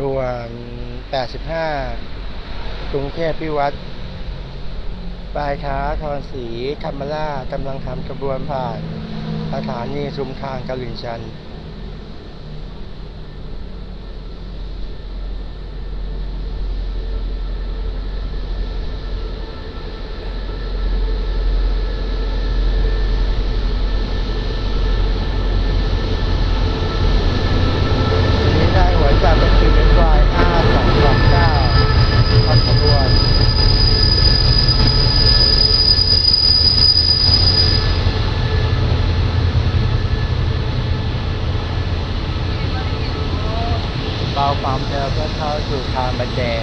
ด่วน85 กรุงเทพพิวัตรปลายค้าทอนสีธรรมราชกำลังทำกระบวนผ่านสถานีชุมทางกลิ่นชันได้หวยจากบัญชีเงินวายห้าสองสองเก้าทำขบวนเบาความเร็วเพื่อเข้าสู่ทางบันแดง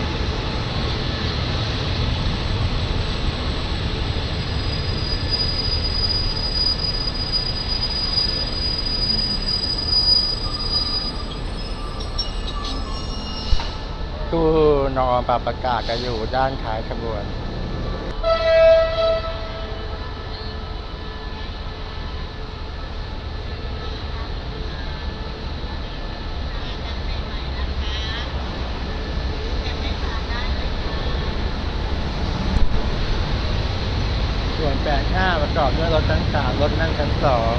ตู้นอนปรับประกาศก็อยู่ด้านท้ายขบวน นแปดห้าประกอบด้วยรถชั้นสามรถนั่งชั้นสอง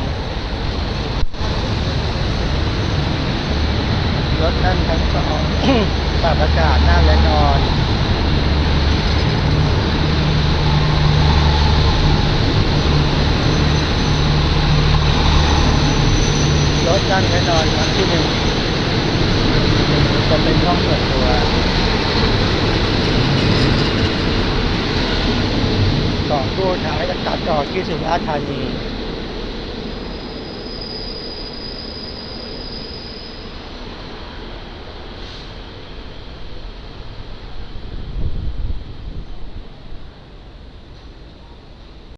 รถนั่งชั้นสองปรับอากาศนั่งและนอนรถนั่งและนอนครั้งที่หนึ่งจะเป็นห้องส่วนตัว สองตู้ท้ายจะตัดต่อที่สุราษฎร์ธานี